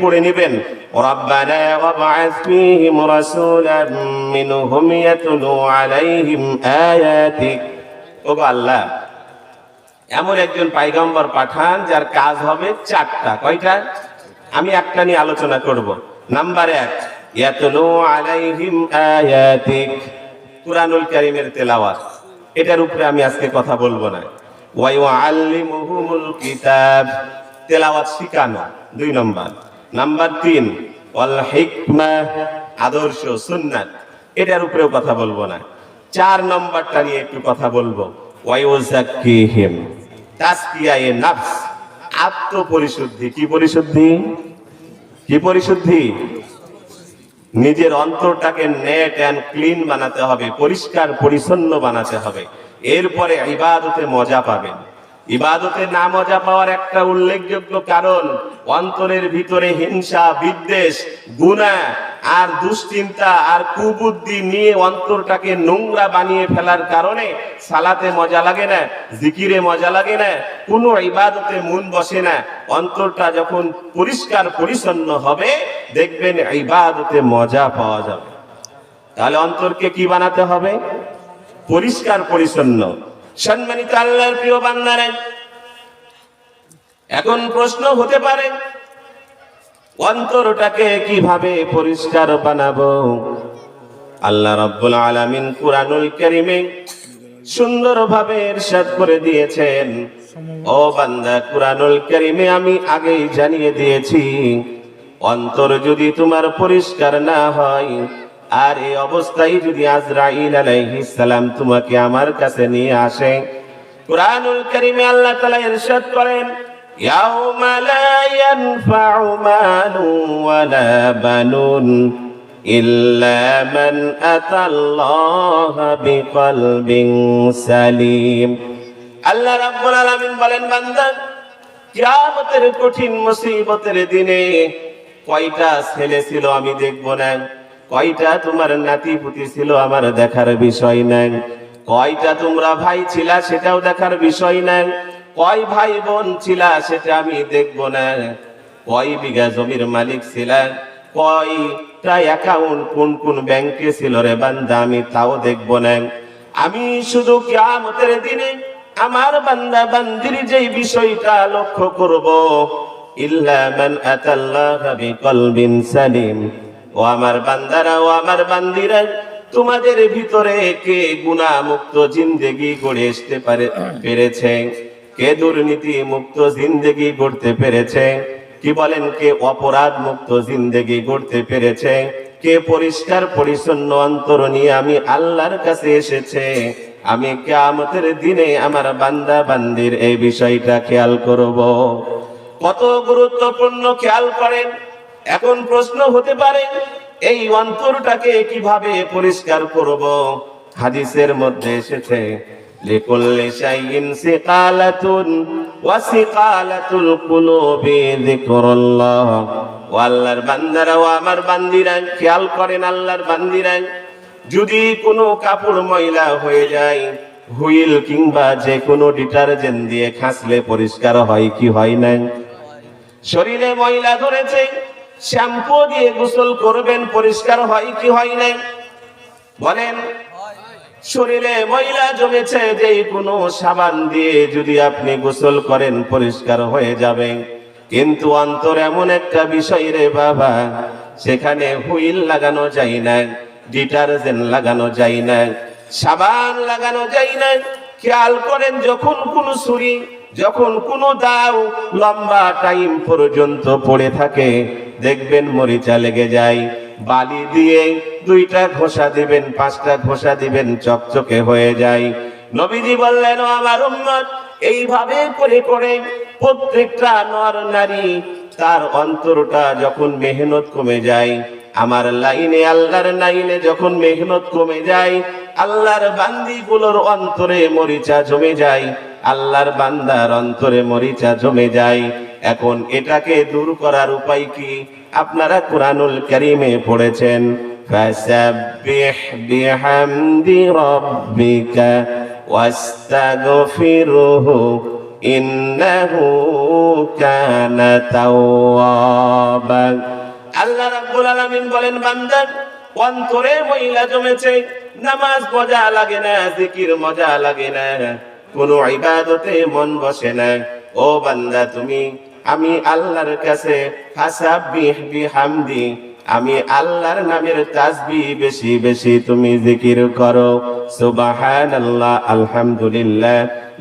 পড়ে নেবেন ربنا وابعث فيهم رسولا منهم يتلو عليهم آياتك ওগো আল্লাহ এমন একজন পাইগম্বর পাঠান যার কাজ হবে চারটা কয়টা আমি একটা নিয়ে আলোচনা করব নাম্বার এক ইয়াতলু আলাইহিম আয়াতিক কুরআনুল কারীমের তেলাওয়াত এটার উপরে আমি আজকে কথা বলবো না ওয়া ইউআল্লিমুহুমুল কিতাব তেলাওয়াত শিখানো দুই নম্বর নাম্বার তিন, ওয়াল হিকমা, আদর্শ সুন্নাত। এটার উপরেও কথা বলব না। চার নম্বরটা নিয়ে একটু কথা বলব। ওয়াইউজাক্কিহিম তাসকিয়ায়ে নাফস। আত্মপরিশুদ্ধি, কি পরিশুদ্ধি? কি পরিশুদ্ধি? নিজের অন্তরটাকে নেট অ্যান্ড ক্লিন বানাতে হবে, পরিষ্কার, পরিচ্ছন্ন বানাতে হবে। এরপরে ইবাদতে মজা পাবেন। ইবাদতে না মজা পাওয়ার একটা উল্লেখযোগ্য কারণ, অন্তরের ভিতরে হিংসা, বিদ্বেষ, গুণা আর দুশ্চিন্তা আর কুবুদ্ধি নিয়ে অন্তরটাকে নোংরা বানিয়ে ফেলার কারণে সালাতে মজা লাগে না, জিকিরে মজা লাগে না, কোনো ইবাদতে মন বসে না। অন্তরটা যখন পরিষ্কার পরিচ্ছন্ন হবে, দেখবেন ইবাদতে মজা পাওয়া যাবে। তাহলে অন্তরকে কি বানাতে হবে? পরিষ্কার পরিচ্ছন্ন। সম্মানিত আল্লাহর প্রিয় বান্দারে, এখন প্রশ্ন হতে পারে, অন্তরটাকে কীভাবে পরিষ্কার বানাবো? আল্লাহ রব্বুল আলামিন কুরআনুল কারীমে সুন্দরভাবে ইরশাদ করে দিয়েছেন, ও বান্দা, কুরআনুল কারীমে আমি আগেই জানিয়ে দিয়েছি, অন্তর যদি তোমার পরিষ্কার না হয় আর এই অবস্থায় যদি আজরাইল আলাইহিস সালাম তোমাকে আমার কাছে নিয়ে আসে, কুরআনুল কারীমে আল্লাহ তাআলা ইরশাদ করেন, ইয়াউমা লা ইয়ানফাউ মালু ওয়ালা বানুন ইল্লা মান আতাল্লাহা বিকলবিন সালিম। আল্লাহ রাব্বুল আলামিন বলেন, বান্দা, কিয়ামতের কঠিন মুসিবতের দিনে কয়টা ছেলে ছিল আমি দেখব না। কয়টা তোমার নাতি পুতি ছিল আমার দেখার বিষয় নাই? কয়টা তোমরা ভাই ছিলা সেটাও দেখার বিষয় নাই? কয় ভাই বোন ছিলা সেটা আমি দেখব না। কয় বিঘা জমির মালিক ছিলা? কয়টা অ্যাকাউন্ট কোন কোন ব্যাংকে ছিল রে বান্দা আমি তাও দেখব না। আমি শুধু কিয়ামতের দিনে আমার বান্দা বান্দির যেই বিষয়টা লক্ষ্য করব। ইল্লা মান আতাল্লাহা বিকলবিন সালিম। ও আমার বান্দারা, ও আমার বান্দিরা, তোমাদের ভিতরে কে গুণা মুক্ত জিন্দেগি গড়ে আসতে পারে পেরেছে? কে দুর্নীতি মুক্ত জিন্দেগি গড়তে পেরেছে? কি বলেন, কে অপরাধ মুক্ত জিন্দেগি গড়তে পেরেছে? কে পরিষ্কার, পরিচ্ছন্ন অন্তর নিয়ে আমি আল্লাহর কাছে এসেছে? আমি কেয়ামতের দিনে আমার বান্দা বান্দির এই বিষয়টা খেয়াল করব। কত গুরুত্বপূর্ণ খেয়াল করেন। এখন প্রশ্ন হতে পারে, এই অন্তরটাকে কীভাবে পরিষ্কার করব? হাদিসের মধ্যে এসেছে ওয়া আমার খেয়াল করেন যদি কোনো কাপড় ময়লা হয়ে যায়, হুইল কিংবা যে কোনো ডিটারজেন্ট দিয়ে খাসলে পরিষ্কার হয় কি হয় না শরীরে ময়লা ধরেছে শ্যাম্পু দিয়ে গোসল করবেন, পরিষ্কার হয় কি হয় নাই? বলেন, শরীরে ময়লা জমেছে যে কোনো সাবান দিয়ে যদি আপনি গোসল করেন, পরিষ্কার হয়ে যাবে। কিন্তু অন্তর এমন একটা বিষয় রে বাবা, সেখানে হুইল লাগানো যায় না ডিটারজেন্ট লাগানো যায় না সাবান লাগানো যায় না খেয়াল করেন, যখন কোন ছুরি যখন কোনো দাও লম্বা টাইম পর্যন্ত পড়ে থাকে, দেখবেন মরিচা লেগে যায়। বালি দিয়ে দুইটা ঘষা দিবেন, পাঁচটা ঘষা দিবেন, চকচকে হয়ে যায়। নবীজি বললেন আমার উম্মত, এইভাবে করে করে প্রত্যেকটা নর নারী তার অন্তরটা যখন মেহনত কমে যায়, আমার লাইনে, আল্লাহর লাইনে যখন মেহনত কমে যায়, আল্লাহর বান্দিগুলোর অন্তরে মরিচা জমে যায়। আল্লাহর বান্দার অন্তরে মরিচা জমে যায় এখন এটাকে দূর করার উপায় কি আপনারা কোরআনুল কারীমে পড়েছেন ফাসাব্বিহ বিহামদি রাব্বিকা ওয়াস্তাগফিরহু إنه كان توابا আল্লাহ রাব্বুল আলামিন বলেন বান্দা অন্তরে মহিলা জমেছে নামাজ মজা লাগে না জিকির মজা লাগে না কোনো ইবাদতে মন বসে না। ও বান্দা, তুমি, আমি আল্লাহর কাছে ফাসাবিহ বিহামদি, আমি আল্লাহর নামের তাসবিহ বেশি বেশি তুমি জিকির করো। সুবহানাল্লাহ, আলহামদুলিল্লাহ,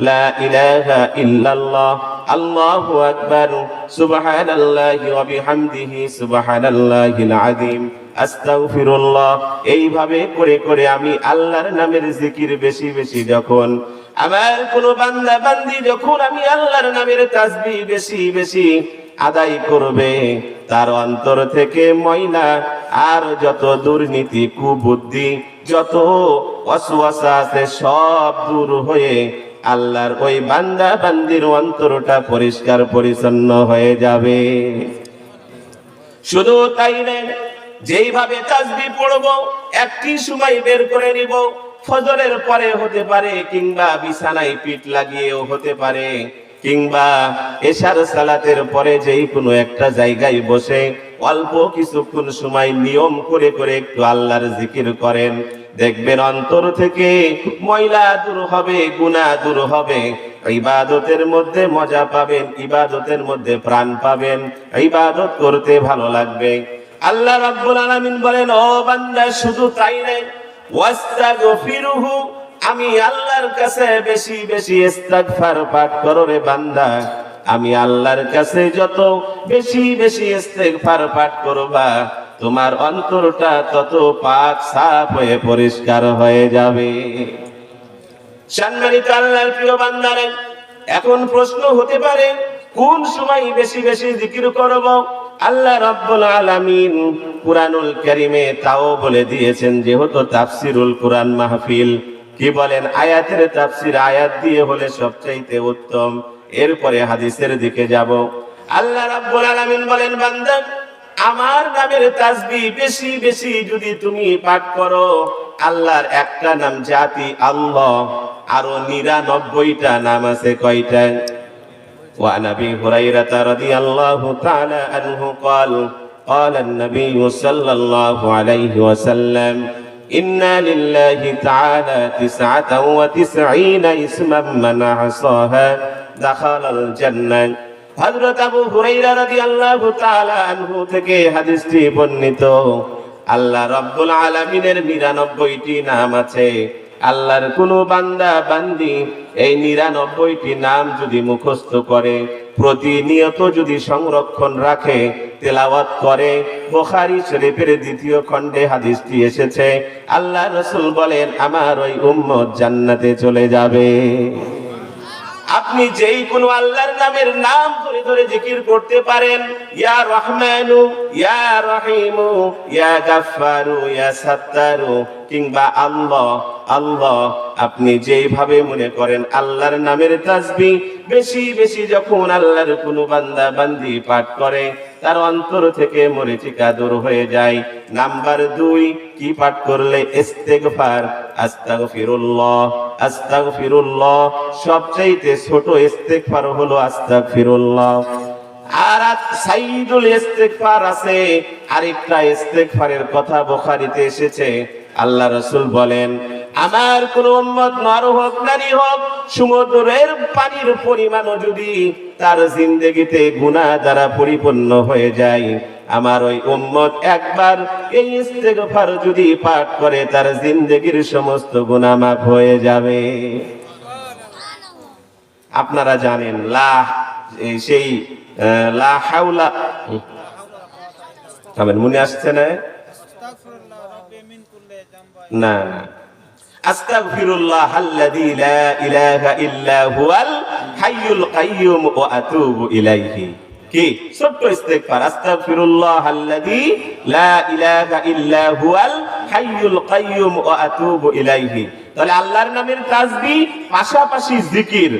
লা ইলাহা ইল্লাল্লাহ, আল্লাহু আকবার, সুবহানাল্লাহি ওয়া বিহামদিহি, সুবহানাল্লাহিল আযীম, আস্তাগফিরুল্লাহ। এইভাবে করে করে আমি আল্লাহর নামের জিকির বেশি বেশি যখন আমার কোন বান্দা বান্দি যখন আমি আল্লাহর নামের তাসবিহ বেশি বেশি আদায় করবে, তার অন্তর থেকে ময়লা আর যত দুর্নীতি, কুবুদ্ধি, যত অসুয়াশা আছে সব দূর হয়ে আল্লাহর ওই বান্দা বান্দির অন্তরটা পরিষ্কার পরিচ্ছন্ন হয়ে যাবে। শুধু তাই নয়, যেইভাবে তাসবি পড়ব, একটি সময় বের করে নিব ফজরের পরে হতে পারে, কিংবা বিছানায় পিঠ লাগিয়েও হতে পারে, কিংবা এশার সালাতের পরে যেই কোনো একটা জায়গায় বসে অল্প কিছুক্ষণ সময় নিয়ম করে করে একটু আল্লাহর জিকির করেন। দেখবেন অন্তর থেকে ময়লা দূর হবে, গুনাহ দূর হবে। ইবাদতের মধ্যে মজা পাবেন, ইবাদতের মধ্যে প্রাণ পাবেন। ইবাদত করতে ভালো লাগবে। আল্লাহ রাব্বুল আলামিন বলেন, ও বান্দা, শুধু তাই নয় ওয়াস্তাগফিরুহু, আমি আল্লাহর কাছে বেশি বেশি ইস্তিগফার পাঠ করো রে বান্দা। আমি আল্লাহর কাছে যত বেশি বেশি ইস্তিগফার পাঠ করবা, তোমার অন্তরটা তত পাক সাফ হয়ে পরিষ্কার হয়ে যাবে। সম্মানিত আল্লাহর প্রিয় বান্দারে, এখন প্রশ্ন হতে পারে, কোন সময় বেশি বেশি জিকির করব? আল্লাহ রাব্বুল আলামিন কুরআনুল কারীমে তাও বলে দিয়েছেন যেহেতু তাফসিরুল কুরআন মাহফিল। কি বলেন? আয়াতের তাফসির আয়াত দিয়ে হলে সবচাইতে উত্তম। এরপরে হাদিসের দিকে যাব। আল্লাহ রাব্বুল আলামিন বলেন, বান্দা, আমার নামের তাসবি বেশি বেশি যদি তুমি পাঠ করো, আল্লাহর একটা নাম জাতি আল্লাহ, আরও নিরানব্বইটা নাম আছে কয়টা وعن ابي هريره رضي الله تعالى عنه قال قال النبي صلى الله عليه وسلم إنا لله تعالى تسعة وتسعين اسما من أحصاها دخل الجنة হযরত আবু হুরাইরা রাদিয়াল্লাহু তাআলা আনহু থেকে হাদিসটি বর্ণিত আল্লাহ রাব্বুল আলামিনের 99টি নাম আছে আল্লাহর কোনো বান্দা, বান্দি এই নিরানব্বইটি নাম যদি মুখস্থ করে, প্রতিনিয়ত যদি সংরক্ষণ রাখে, তেলাওয়াত করে, বোখারি শরীফের দ্বিতীয় খণ্ডে হাদিসটি এসেছে, আল্লাহ রসুল বলেন, আমার ওই উম্মত জান্নাতে চলে যাবে। আপনি যেই কোনো আল্লাহর নামের নাম ধরে ধরে জিকির করতে পারেন। ইয়া রহমানু, ইয়া রহিমু, ইয়া গাফফারু, ইয়া সাত্তারু, কিংবা আল্লাহ আল্লাহ, আপনি যেইভাবে মনে করেন আল্লাহর নামের তাসবি বেশি বেশি যখন আল্লাহর কোনো বান্দা বান্দি পাঠ করে তার অন্তর থেকে মরিচিকা দূর হয়ে যায়। নাম্বার দুই, কি পাঠ করলে ইস্তেগফার? আস্তাগফিরুল্লাহ আস্তাগফিরুল্লাহ। সবচাইতে ছোট ইস্তেগফার হলো আস্তাগফিরুল্লাহ। আর সাইদুল ইস্তেগফার আছে। আরেকটা ইস্তেগফারের কথা বুখারীতে এসেছে। আল্লাহ রাসূল বলেন, আমার কোন উম্মত নর হোক নারী হোক সমুদ্রের পানির পরিমাণও যদি তার জিন্দগিতে গুনাহ দ্বারা পরিপূর্ণ হয়ে যায়। আমার ওই উম্মত একবার এই ইস্তেগফার যদি পাঠ করে, তার জিন্দগির সমস্ত গুনাহ মাফ হয়ে যাবে। আপনারা জানেন, লা সেই লা হাওলা, হুম। মনে আসছে না। আস্তাগফিরুল্লাহ আল্লাযী লা ইলাহা ইল্লা হুয়াল হাইয়ুল কাইয়্যুম ওয়া আতুবু ইলাইহি। কি? ছোট্ট আস্তাগফিরুল্লাহ আল্লাযী লা ইলাহা ইল্লা হুয়াল হাইয়ুল কাইয়্যুম ওয়া আতুবু ইলাইহি। তাহলে আল্লাহর নামের তাসবিহ, পাশাপাশি জিকির।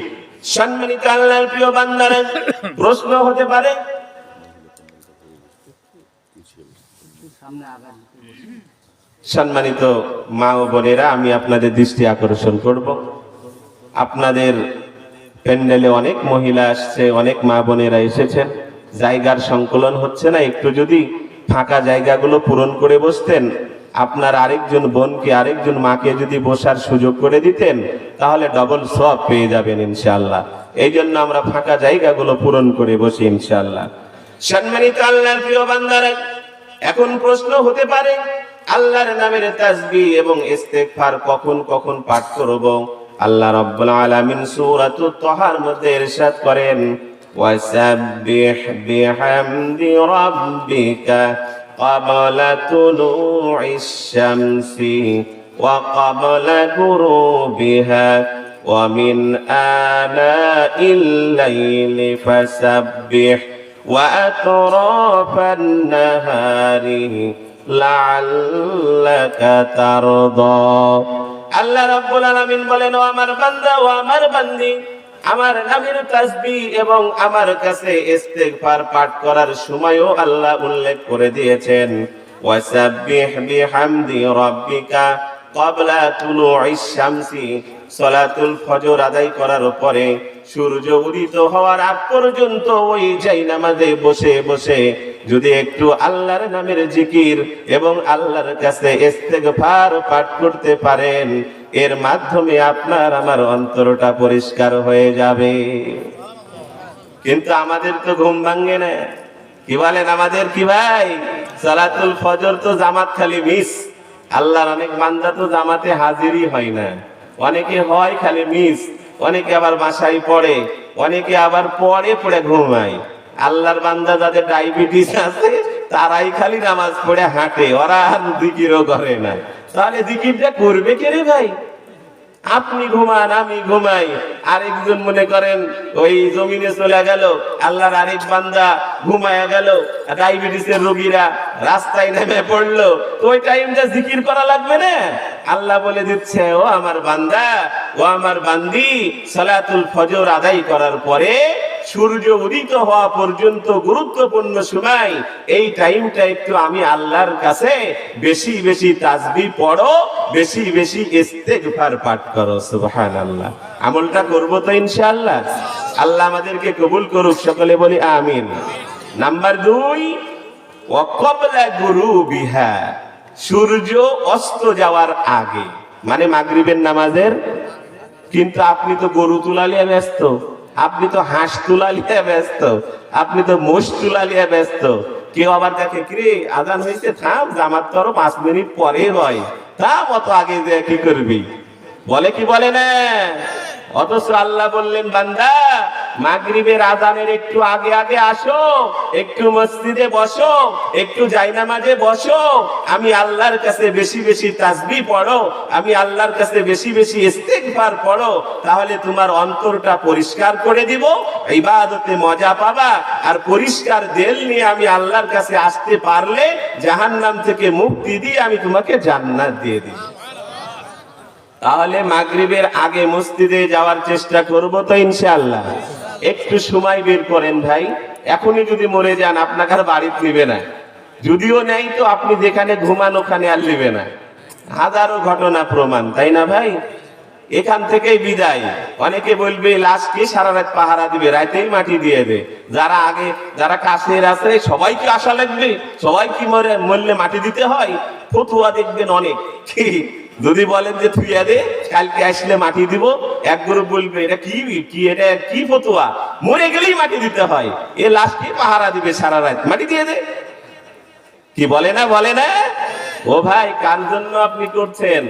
সম্মানিত আল্লাহর প্রিয় বান্দারা, প্রশ্ন হতে পারে? সম্মানিত মা ও বোনেরা, আমি আপনাদের দৃষ্টি আকর্ষণ করব। আপনাদের প্যান্ডেলে অনেক মহিলা আসছে, অনেক মা বোনেরা এসেছেন। জায়গার সংকলন হচ্ছে না, একটু যদি ফাঁকা জায়গাগুলো পূরণ করে বসতেন, আপনার আরেকজন বোনকে, আরেকজন মাকে যদি বসার সুযোগ করে দিতেন, তাহলে ডবল সব পেয়ে যাবেন ইনশাল্লাহ এই জন্য আমরা ফাঁকা জায়গাগুলো পূরণ করে বসি ইনশাল্লাহ সম্মানিত আল্লাহর প্রিয় বান্দারা, এখন প্রশ্ন হতে পারে, আল্লাহর নামের তাসবিহ এবং ইস্তেগফার কখন কখন পাঠ করব? আল্লাহ রাব্বুল আলামিন সূরাতুত তাহার মধ্যে ইরশাদ করেন ওয়াসাব্বিহ বিহামদি রাব্বিকা قبل طلوع الشمس وقبل غروبها ومن آلاء الليل فسبح وأطراف النهار لعلك ترضى আল্লাহ রাব্বুল আলামিন বলেন, ও আমার বান্দা, ও আমার বান্দি, আমার নামের তাসবি এবং আমার কাছে ইস্তেগফার পাঠ করার সময়ও আল্লাহ উল্লেখ করে দিয়েছেন। ওয়াসাব্বিহ বিহামদি রাব্বিকা ক্বাবলা তুলুইশ শামসি সলাতুল ফজর আদায় করার পরে সূর্য উদিত হওয়ার আগ পর্যন্ত ওই যাই নামাজে বসে বসে যদি একটু আল্লাহর নামের জিকির এবং আল্লাহর কাছে ইস্তেগফার পাঠ করতে পারেন, এর মাধ্যমে আপনার আমার অন্তরটা পরিষ্কার হয়ে যাবে। কিন্তু আমাদের তো ঘুম ভাঙ্গে না। কি বলেন আমাদের কি ভাই? সালাতুল ফজর তো জামাত খালি মিস। আল্লাহর অনেক বান্দা তো জামাতে হাজিরই হয় না। অনেকে হয় খালি মিস, অনেকে আবার বাসায় পড়ে, অনেকে আবার পড়ে পড়ে ঘুমায়। আল্লাহর বান্দা যাদের ডায়াবেটিস আছে, তারাই খালি নামাজ পড়ে হাঁটে, ওরা আর দিকিরও করে না। তাহলে দিকিরটা করবে কে রে ভাই? আপনি ঘুমান, আমি ঘুমাই। আরেকজন মনে করেন, ওই জমিনে চলে গেল, আল্লাহর আরেক বান্দা ঘুমায়া গেল, ডায়াবেটিসের রোগীরা রাস্তায় নেমে পড়ল। ওই টাইমটা জিকির করা লাগবে না? আল্লাহ বলে দিচ্ছে, ও আমার বান্দা, ও আমার বান্দি, সালাতুল ফজর আদায় করার পরে সূর্য উদিত হওয়া পর্যন্ত গুরুত্বপূর্ণ সময়। এই টাইমটা একটু আমি আল্লাহর কাছে বেশি বেশি তাসবি পড়ো, বেশি বেশি ইস্তেগফার পাঠ করো, সুবহানাল্লাহ। আমলটা করব তো ইনশাআল্লাহ। আল্লাহ আমাদেরকে কবুল করুক, সকলে বলি আমিন। নাম্বার দুই ওয়াকবলা গুরু বিহা সূর্য অস্ত যাওয়ার আগে মানে মাগরিবের নামাজের। কিন্তু আপনি তো গরু তুলালিয়া ব্যস্ত। আপনি তো হাঁস তুলালিয়া ব্যস্ত, আপনি তো মোষ তুলালিয়া ব্যস্ত। কেউ আবার দেখে, কিরে, আজান হয়েছে থাম, জামাত করো, পাঁচ মিনিট পরে হয় তা অত আগে যে কি করবি? বলে কি বলে না? অথচ আল্লাহ বললেন, বান্দা, মাগরিবের আজানের একটু আগে আগে আসো, একটু মসজিদে বসো, একটু জায়নামাজে বসো। আমি আল্লাহর কাছে বেশি বেশি তাসবি পড়ো, আমি আল্লাহর কাছে বেশি বেশি ইস্তেগফার পড়ো, তাহলে তোমার অন্তরটা পরিষ্কার করে দিব, ইবাদতে মজা পাবা, আর পরিষ্কার দেল নিয়ে আমি আল্লাহর কাছে আসতে পারলে জাহান্নাম থেকে মুক্তি দিয়ে আমি তোমাকে জান্নাত দিয়ে দিই। তাহলে মাগরিবের আগে মসজিদে যাওয়ার চেষ্টা করব তো ইনশাআল্লাহ। একটু সময় বের করেন ভাই, এখনই যদি মরে যান আপনাকে আর বাড়িতে নিবে না। যদিও নেই তো, আপনি যেখানে ঘুমান ওখানে আর নেবে না। হাজারো ঘটনা প্রমাণ, তাই না ভাই? এখান থেকেই বিদায়। অনেকে বলবে লাশকে সারা রাত পাহারা দিবে? রাতেই মাটি দিয়ে দে। যারা আগে, যারা কাছের আছে, সবাই কি আশা লাগবে? সবাই কি মরে, মরলে মাটি দিতে হয়? ফতুয়া দেখবেন অনেক। যদি বলেন যে তুই দে কালকে আসলে মাটি দিব, এক গ্রুপ বলবে, এটা কি কি, এটা কি ফতুয়া? মরে গেলেই মাটি দিতে হয়। এ লাশকে পাহারা দিবে সারা রাত? মাটি দিয়ে দে। কি বলে না বলে না? ও ভাই, কার জন্য আপনি করছেন?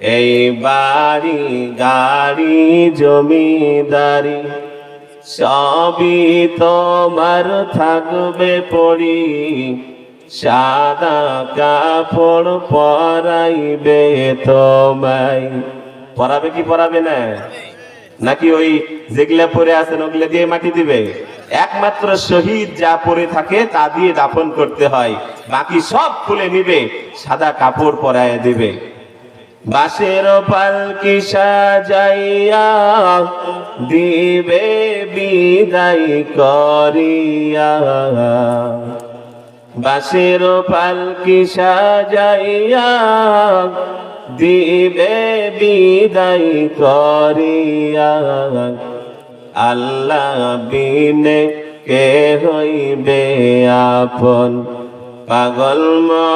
এই বাড়ি, গাড়ি, জমিদারি, সবই তোমার থাকবে পড়ি। সাদা কাপড় পরাইবে তোমায়। পরাবে কি পরাবে না? নাকি ওই যেগুলা পরে আছেন ওগুলা দিয়ে মাটি দিবে? একমাত্র শহীদ যা পরে থাকে তা দিয়ে দাফন করতে হয়। বাকি সব খুলে নিবে, সাদা কাপড় পরায় দিবে। বাসের পালকি সাজাইয়া দিবে, বিদায় করিয়া। বাসের পালকি সাজাইয়া দিবে বিদায় করিয়া। আল্লাহ বিনে কে হইবে আপন? পাগল মন।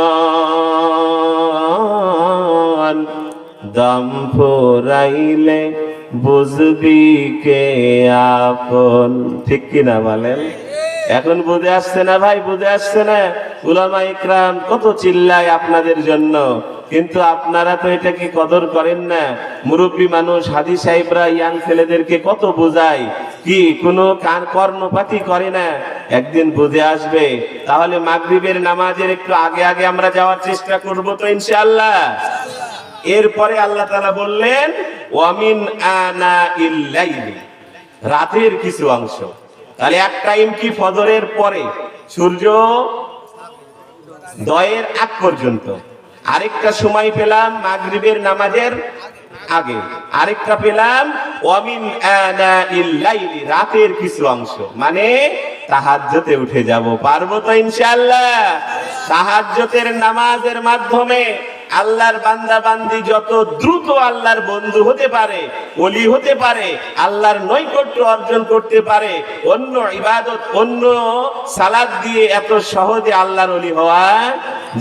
দম ফুরাইলে বুঝবি কে আপন? ঠিক কিনা বলেন? এখন বুঝে আসছে না ভাই, বুঝে আসছে না। উলামা ইকরাম কত চিল্লায় আপনাদের জন্য। কিন্তু আপনারা তো এটাকে কদর করেন না। মুরব্বী মানুষ, হাদি সাহেবরা, ইয়াং ছেলেদেরকে কত বোঝায়। কি, কোনো কান কর্ণপাতি করে না? একদিন বুঝে আসবে। তাহলে মাগরিবের নামাজের একটু আগে আগে আমরা যাওয়ার চেষ্টা করব তো ইনশাআল্লাহ। এরপরে আল্লাহ তাআলা বললেন ওয়ামিন আনা ইল্লাইলি রাতের কিছু অংশ। তাহলে এক টাইম কি ফজরের পরে? সূর্য দয়ের আগ পর্যন্ত। আরেকটা সময় পেলাম মাগরিবের নামাজের আগে। আরেকটা পেলাম অমিন রাতের কিছু অংশ। মানে তাহাজ্জতে উঠে যাব। পারব তো ইনশাআল্লাহ? তাহাজ্জতের নামাজের মাধ্যমে আল্লাহর বান্দা বান্দি যত দ্রুত আল্লাহর বন্ধু হতে পারে অলি হতে পারে, আল্লাহর নৈকট্য অর্জন করতে পারে, অন্য ইবাদত, অন্য সালাদ দিয়ে এত সহজে আল্লাহর অলি হওয়া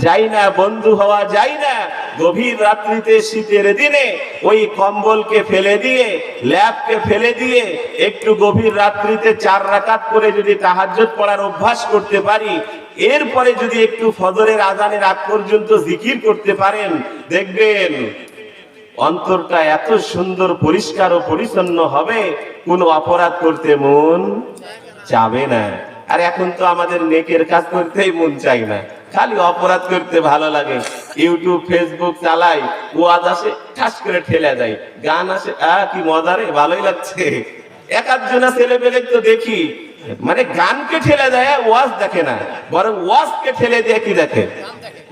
যায় না, বন্ধু হওয়া যায় না। গভীর রাত্রিতে শীতের দিনে ওই কম্বলকে ফেলে দিয়ে, ল্যাবকে ফেলে দিয়ে একটু গভীর রাত্রিতে চার রাকাত করে যদি তাহাজ্জুদ পড়ার অভ্যাস করতে পারি এরপরে যদি একটু ফজরের আজানের আগ পর্যন্ত জিকির করতে পারেন, দেখবেন অন্তরটা এত সুন্দর, পরিষ্কার ও পরিচ্ছন্ন হবে, কোন অপরাধ করতে মন চাবে না। আর এখন তো আমাদের নেকের কাজ করতেই মন চাই না। খালি অপরাধ করতে ভালো লাগে। ইউটিউব, ফেসবুক চালাই, ওয়াজ আসে, ঠাস করে ঠেলে যায় গান আসে, আহ, কি মজা রে, ভালোই লাগছে। এক আধজনা ছেলে পেলে তো দেখি মানে গানকে ঠেলে দেয় ওয়াজ দেখে না, বরং ওয়াজকে ঠেলে দিয়ে কি দেখে?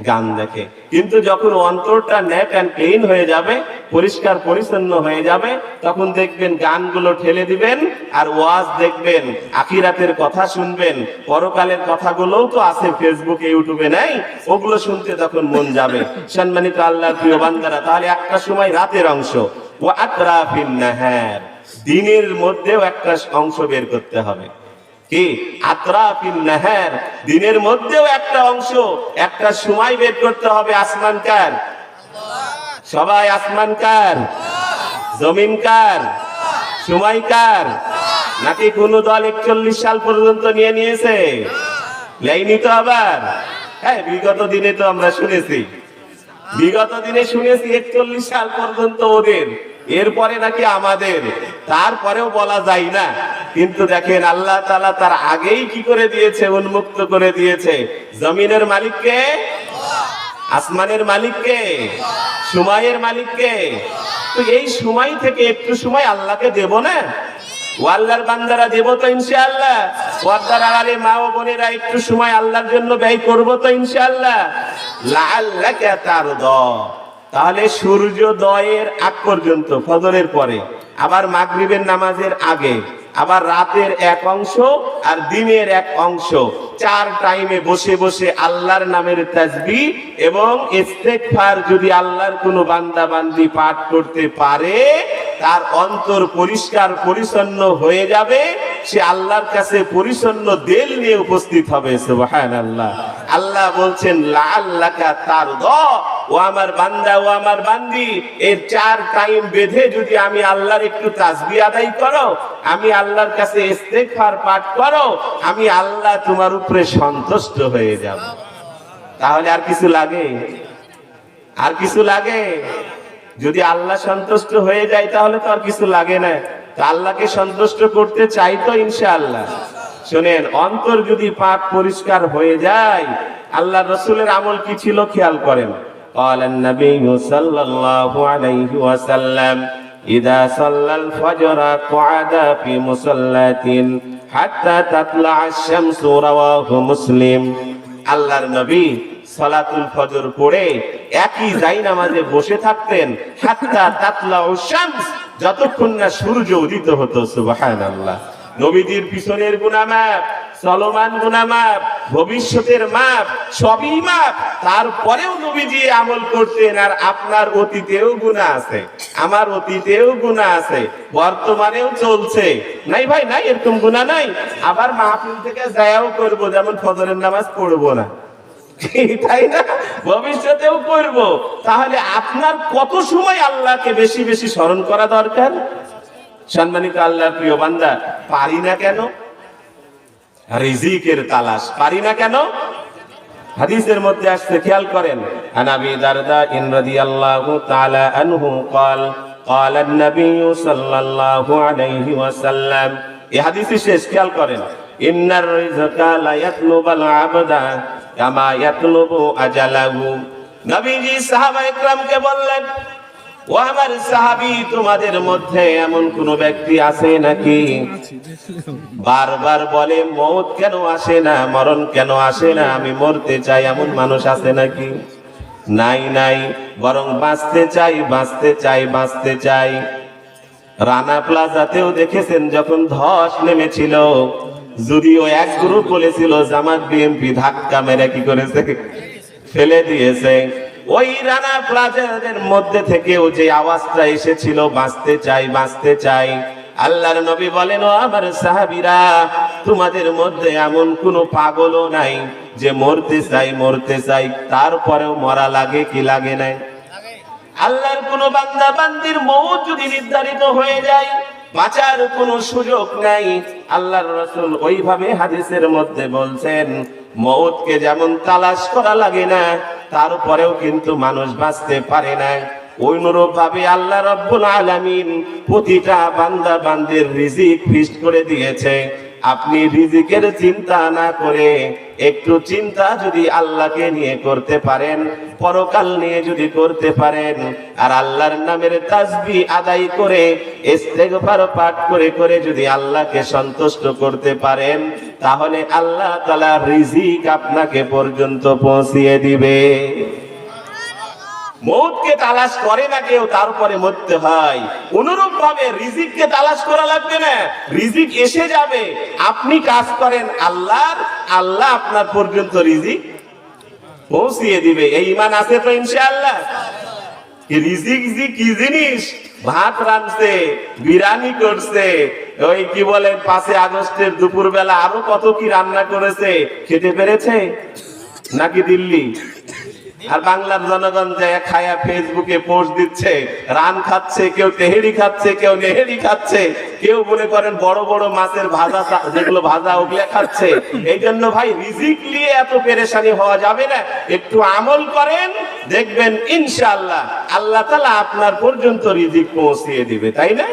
গান দেখে। কিন্তু যখন অন্তরটা নেট অ্যান্ড ক্লিন হয়ে যাবে, পরিষ্কার পরিচ্ছন্ন হয়ে যাবে, তখন দেখবেন গানগুলো ঠেলে দিবেন আর ওয়াজ দেখবেন, আখিরাতের কথা শুনবেন, পরকালের কথাগুলোও তো আছে ফেসবুকে ইউটিউবে নাই, ওগুলো শুনতে তখন মন যাবে। সম্মানিত আল্লাহর প্রিয় বান্দারা, তাহলে একটা সময় রাতের অংশ। ও আতরাফিন নাহার। দিনের মধ্যেও একটা অংশ বের করতে হবে। কি? আতরাফিন নাহার। দিনের মধ্যেও একটা অংশ, একটা সময় বের করতে হবে আসমান কার? সবাই আসমান কার? জমিন কার? সময় কার? নাকি কোন দল একচল্লিশ সাল পর্যন্ত নিয়ে নিয়েছে? নেয়নি তো আবার? হ্যাঁ বিগত দিনে তো আমরা শুনেছি। বিগত দিনে শুনেছি একচল্লিশ সাল পর্যন্ত ওদের এরপরে নাকি আমাদের, তারপরেও বলা যায় না। কিন্তু দেখেন, আল্লাহ তালা তার আগেই কি করে দিয়েছে, উন্মুক্ত করে দিয়েছে? জমিনের মালিককে? আসমানের মালিককে? সময়ের মালিককে? তো এই সময় থেকে একটু সময় আল্লাহকে দেব না? ও বান্দারা দেব তো ইনশাআল্লাহ। মা বোনেরা একটু সময় আল্লাহর জন্য ব্যয় করব তো ইনশাআল্লাহ। লাআল্লাকা তারদ। তাহলে সূর্যোদয়ের আগ পর্যন্ত, ফজরের পরে, আবার মাগরিবের নামাজের আগে, আবার রাতের এক অংশ আর দিনের এক অংশ। চার টাইমে বসে বসে আল্লাহর নামের তাজবি এবং ইস্তেগফার যদি আল্লাহর কোনো বান্দা বান্দি পাঠ করতে পারে, তার অন্তর পরিষ্কার পরিচ্ছন্ন হয়ে যাবে। সে আল্লাহর কাছে পরিচ্ছন্ন দেল নিয়ে উপস্থিত হবে, সুবহানাল্লাহ। আল্লাহ বলছেন, লাআল্লাকা তার ও আমার বান্দা, ও আমার বান্দি, এর চার টাইম বেঁধে যদি আমি আল্লাহর একটু তাসবি আদায় করো, আমি আল্লাহর কাছে ইস্তেগফার পাঠ করো, আমি আল্লাহ তোমার উপরে সন্তুষ্ট হয়ে যাব। তাহলে আর কিছু লাগে? আর কিছু লাগে? যদি আল্লাহ সন্তুষ্ট হয়ে যায়, তাহলে তো আর কিছু লাগে না। আল্লাহকে সন্তুষ্ট করতে চাই তো ইনশাআল্লাহ। শোনেন, অন্তর যদি পাক পরিষ্কার হয়ে যায় আল্লাহ রসুলের আমল কি ছিল? খেয়াল করেন। قال النبي صلى الله عليه وسلم إذا صلى الفجر قعد في مصلاة حتى تطلع الشمس رواه مسلم আল্লাহর নবী সালাতুল ফজর পড়ে একই যাই নামাজে বসে থাকতেন হাত্তা তাতলা ও শামস যতক্ষণ না সূর্য উদিত হতো সুবহানাল্লাহ নবীজির পিছনের গুনামাপ চলমান গুনা মাপ, ভবিষ্যতের মাপ, সবই মাপ। তারপরেও নবীজি আমল করতেন আর আপনার অতীতেও গুণা আছে, আমার অতীতেও গুণা আছে, বর্তমানেও চলছে। নাই ভাই, নাই, এরকম গুণা নাই। আবার মাহফিল থেকে যায়াও করব, যেমন ফজরের নামাজ পড়ব না। তাই না? ভবিষ্যতেও করব। তাহলে আপনার কত সময় আল্লাহকে বেশি বেশি স্মরণ করা দরকার? সম্মানিত আল্লাহর প্রিয় বান্দা, পারি না কেন? রিজিকের তালাশ পারি না কেন হাদিসের মধ্যে আসছে খেয়াল করেন আনাবি দারদা ইন রাদিয়াল্লাহু তাআলা আনহু قال قال النبي صلى الله عليه وسلم এই হাদিসে শেষ খেয়াল করেন ইন্নার রিজকা লা ইয়াতলুবাল আবদা কামা ইয়াতলুবু আজালাহু নবীজি সাহাবা ইকরামকে বললেন ও আমার সাহাবী, তোমাদের মধ্যে এমন কোন ব্যক্তি আছে নাকি? বারবার বলে, মৌত কেন আসে না? মরণ কেন আসে না? আমি মরতে চাই, এমন মানুষ আছে নাকি? নাই নাই, বরং বাঁচতে চাই বাঁচতে চাই বাঁচতে চাই। রানা প্লাজাতেও দেখেছেন, যখন ধস নেমেছিল, যদিও এক গ্রুপ বলেছিল, জামাত বিএমপি ধাক্কা মেরে কি করেছে? ফেলে দিয়েছে। ওই রানা প্লাজাদের মধ্যে থেকেও যে আওয়াজটা এসেছিল, বাঁচতে চাই বাঁচতে চাই। আল্লাহর নবী বলেন, ও আমার সাহাবিরা, তোমাদের মধ্যে এমন কোনো পাগলও নাই যে মরতে চাই মরতে চাই তারপরেও মরা লাগে কি লাগে নাই? আল্লাহর কোন বান্দা বান্দির মৌত যদি নির্ধারিত হয়ে যায়, বাঁচার কোনো সুযোগ নাই। আল্লাহর রসুল ওইভাবে হাদিসের মধ্যে বলছেন মৌতকে যেমন তালাশ করা লাগে না তারপরেও কিন্তু মানুষ বাঁচতে পারে না। অনুরূপ ভাবে আল্লাহ রব্বুল আলামিন প্রতিটা বান্দা বান্দির রিজিক ফিস্ট করে দিয়েছে। আপনি রিজিকের চিন্তা না করে একটু চিন্তা যদি আল্লাহকে নিয়ে করতে পারেন, পরকাল নিয়ে যদি করতে পারেন, আর আল্লাহর নামের তাসবি আদায় করে, ইস্তেগফার পাঠ করে করে যদি আল্লাহকে সন্তুষ্ট করতে পারেন, তাহলে আল্লাহ তাআলা রিজিক আপনাকে পর্যন্ত পৌঁছিয়ে দিবে। মৌতকে তালাশ করে না কেউ তারপরে মরতে হয়। অনুরূপ ভাবে রিজিককে তালাশ করা লাগবে না। রিজিক এসে যাবে। আপনি কাজ করেন আল্লাহর, আল্লাহ আপনার পর্যন্ত রিজিক পৌঁছিয়ে দিবে। এই ইমান আছে তো ইনশাআল্লাহ? রিজিক জি কি জিনিস? ভাত রাঁধছে, বিরিয়ানি করছে, ওই কি বলে, পাঁচে আগস্টের দুপুর বেলা আরও কত কি রান্না করেছে, খেতে পেরেছে? নাকি দিল্লি? আর বাংলার জনগণ যায় খায়া ফেসবুকে পোস্ট দিচ্ছে, রান খাচ্ছে, কেউ তেহেড়ি খাচ্ছে, কেউ নেহেড়ি খাচ্ছে, কেউ মনে করেন বড় বড় মাছের ভাজা যেগুলো ভাজা ওগুলো খাচ্ছে। এই জন্য ভাই রিজিক নিয়ে এত পেরেশানি হওয়া যাবে না। একটু আমল করেন, দেখবেন ইনশাআল্লাহ আল্লাহ তালা আপনার পর্যন্ত রিজিক পৌঁছিয়ে দিবে, তাই না?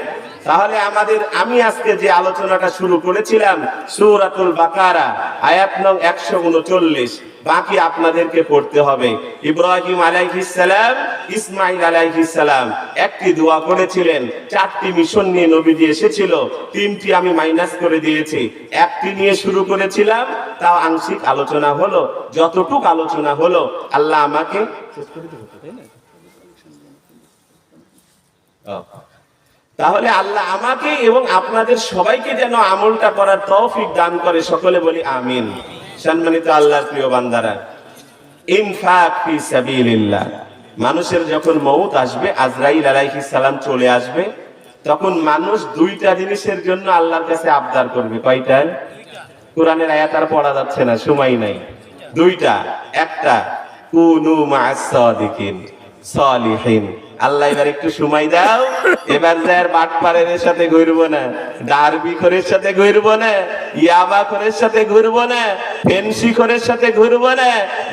তাহলে আমাদের আমি আজকে যে আলোচনাটা শুরু করেছিলাম সূরাতুল বাকারা আয়াত নং একশো উনচল্লিশ বাকি আপনাদেরকে পড়তে হবে। ইব্রাহিম আলাইহিস সালাম ইসমাইল আলাইহিস সালাম একটি দোয়া করেছিলেন। চারটি মিশন নিয়ে নবীজি এসেছিল তিনটি আমি মাইনাস করে দিয়েছি। একটি নিয়ে শুরু করেছিলাম তাও আংশিক আলোচনা হলো যতটুক আলোচনা হলো আল্লাহ আমাকে ও। তাহলে আল্লাহ আমাকে এবং আপনাদের সবাইকে যেন আমলটা করার তৌফিক দান করে। সকলে বলি আমিন। সম্মানিত আল্লাহর প্রিয় বান্দারা, ইনফাক ফি সাবিলিল্লাহ। মানুষের যখন মৌত আসবে, আজরাইল আলাইহিস সালাম চলে আসবে, তখন মানুষ দুইটা জিনিসের জন্য আল্লাহর কাছে আবদার করবে। কয়টা? কোরআনের আয়াত আর পড়া যাচ্ছে না, সময় নাই। দুইটা, একটা, কুনু মা'আস সাদিকিন সলিহিন। আল্লাহ এবার একটু সময় দাও। এবার যার বাটপারের সাথে ঘুরবো না ডারবি খোরের সাথে ঘুরবো না, ইয়াবা খোরের সাথে ঘুরবো না, ফেন্সি খোরের সাথে ঘুরবো না,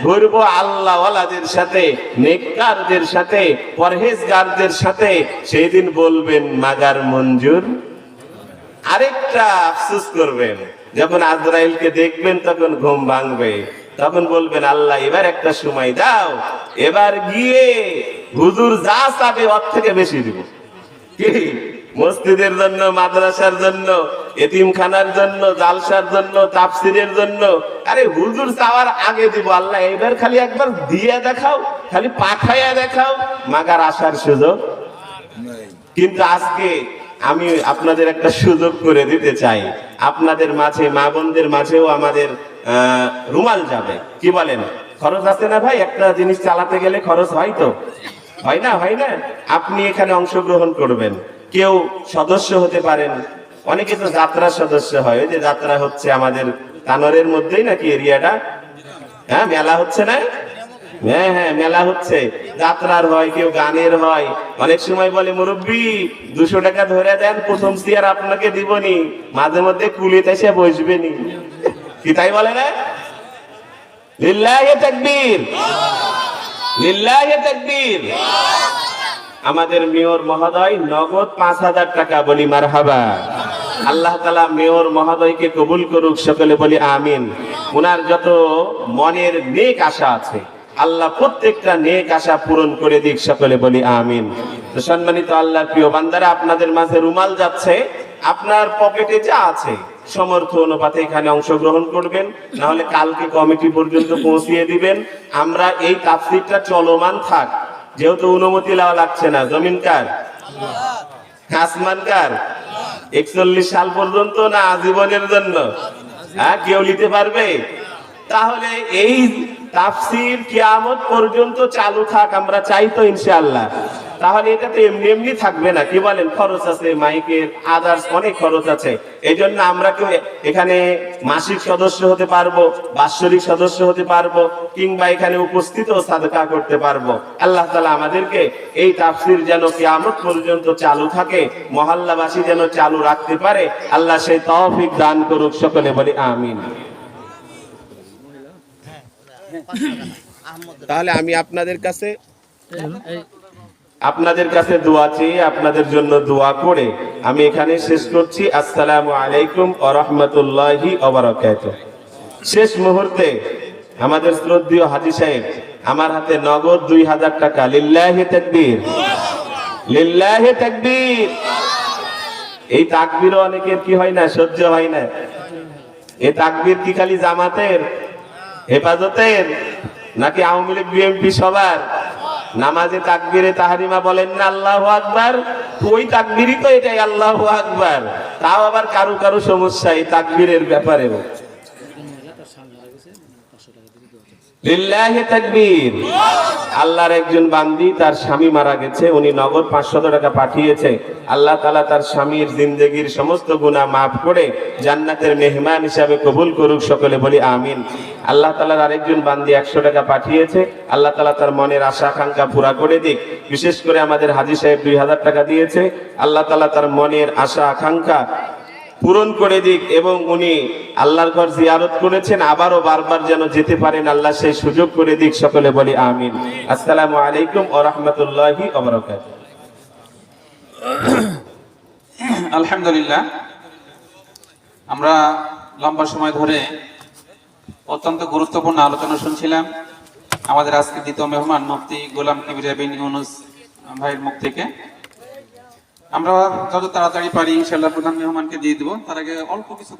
ঘুরবো আল্লাহ ওয়ালাদের সাথে, নেককারদের সাথে, পরহেজগারদের সাথে। সেই দিন বলবেন, মাগার মঞ্জুর। আরেকটা আফসোস করবেন, যখন আজরাইলকে দেখবেন তখন ঘুম ভাঙবে। তখন বলবেন, আল্লাহ, এবার একটা সময় দাও। এবার গিয়ে হুজুর যা চাবে ওর থেকে বেশি দিব। মসজিদের জন্য, মাদ্রাসার জন্য, এতিমখানার জন্য, জালসার জন্য, তাফসিরের জন্য। আরে, হুজুর চাওয়ার আগে দিব। আল্লাহ, এবার খালি একবার দিয়ে দেখাও, খালি পাঠাইয়া দেখাও। মাগার আসার সুযোগ কিন্তু আজকে আমি আপনাদের একটা সুযোগ করে দিতে চাই। আপনাদের মাঝে, মা বোনদের মাঝেও আমাদের রুমাল যাবে। কি বলেন? খরচ আছে না ভাই? একটা জিনিস চালাতে গেলে খরচ হয় তো? হয় না? হয় না? আপনি এখানে অংশগ্রহণ করবেন। কেউ সদস্য হতে পারেন। অনেকে তো যাত্রার সদস্য হয়। ওই যে যাত্রা হচ্ছে আমাদের কানরের মধ্যেই নাকি এরিয়াটা? হ্যাঁ মেলা হচ্ছে না? হ্যাঁ হ্যাঁ মেলা হচ্ছে। যাত্রার হয়, কেউ গানের হয়। অনেক সময় বলে, মুরব্বী, দুশো টাকা ধরে দেন, প্রথম চেয়ার আপনাকে দিবনি। মাঝে মধ্যে কুলিতে এসে বসবেনি। কি তাই বলে না? লিল্লাহে তাকবীর। লিল্লাহে তাকবীর। আমাদের মেয়র মহোদয়, নগদ পাঁচ হাজার টাকা বলি মারহাবা। আল্লাহ তালা মেয়র মহোদয়কে কবুল করুক, সকলে বলি আমিন। ওনার যত মনের নেক আশা আছে, আল্লাহ প্রত্যেকটা নেক আশা পূরণ করে দিক, সকলে বলি আমিন। তো সম্মানিত আল্লাহ প্রিয় বান্দারা, আপনাদের মাঝে রুমাল যাচ্ছে, আপনার পকেটে যা আছে সমর্থ অনুপাতে এখানে অংশগ্রহণ করবেন। না হলে কালকে কমিটি পর্যন্ত পৌঁছিয়ে দিবেন। আমরা এই তাফসিরটা চলমান থাক। যেহেতু অনুমতি লাও লাগছে না। জমিন কার? আসমান কার? একচল্লিশ সাল পর্যন্ত না আজীবনের জন্য? হ্যাঁ কেউ নিতে পারবে? তাহলে এই তাফসির কিয়ামত পর্যন্ত চালু থাক, আমরা চাই তো ইনশাআল্লাহ। তাহলে এটা তো এমনি এমনি থাকবে না। কি বলেন? খরচ আছে, মাইকের আদার্স অনেক খরচ আছে। এই জন্য আমরা কেউ এখানে মাসিক সদস্য হতে পারব, বাৎসরিক সদস্য হতে পারব, কিংবা এখানে উপস্থিত সাদকা করতে পারব। আল্লাহ তালা আমাদেরকে এই তাফসির যেন কিয়ামত পর্যন্ত চালু থাকে, মহল্লাবাসী যেন চালু রাখতে পারে, আল্লাহ সেই তৌফিক দান করুক, সকলে বলি আমিন। তাহলে আমি আপনাদের কাছে আপনাদের কাছে দোয়া চেয়ে আপনাদের জন্য দোয়া করে আমি এখানে শেষ করছি। আসসালামু আলাইকুম আ রহমতুল্লাহি শেষ মুহূর্তে আমাদের শ্রদ্ধীয় হাজি সাহেব আমার হাতে নগদ দুই হাজার টাকা। লিল্লাহে তাকবীর। লিল্লাহে তাকবীর। এই তাকবীরও অনেকের কি হয় না, সহ্য হয় না। এই তাকবীর কি খালি জামাতের? হেফাজতের? নাকি আওয়ামী লীগ, বিএনপি সবার? নামাজে তাকবিরে তাহারিমা বলেন না আল্লাহ আকবার? ওই তাকবিরই তো এটাই, আল্লাহ আকবার। তাও আবার কারও কারও সমস্যা এই তাকবিরের ব্যাপারে আল্লাহর একজন বান্দি তার স্বামী মারা গেছে, উনি নগদ পাঁচশত টাকা পাঠিয়েছে। আল্লাহ তালা তার স্বামীর জিন্দগির সমস্ত গুনাহ মাফ করে জান্নাতের মেহমান হিসাবে কবুল করুক সকলে বলি আমিন। আল্লাহ তালার আরেকজন বান্দি একশো টাকা পাঠিয়েছে, আল্লাহ তালা তার মনের আশা, আকাঙ্ক্ষা পুরা করে দিক। বিশেষ করে আমাদের হাজি সাহেব দুই হাজার টাকা দিয়েছে, আল্লাহ তালা তার মনের আশা, আকাঙ্ক্ষা পূরণ করে দিক এবং উনি আল্লাহর ঘর জিয়ারত করেছেন, আবারও বারবার যেন যেতে পারেন, আল্লাহ সেই সুযোগ করে দিক, সকলে বলি আমিন। আসসালামু আলাইকুম ও রহমতুল্লাহি আলহামদুলিল্লাহ। আমরা লম্বা সময় ধরে অত্যন্ত গুরুত্বপূর্ণ আলোচনা শুনছিলাম। আমাদের আজকে দ্বিতীয় মেহমান মুফতি গোলাম কবির ইউনুস ভাইয়ের মুখ থেকে। আমরা যত তাড়াতাড়ি পারি ইনশাল্লাহ প্রধান মেহমানকে দিয়ে দেবো। তার আগে অল্প কিছু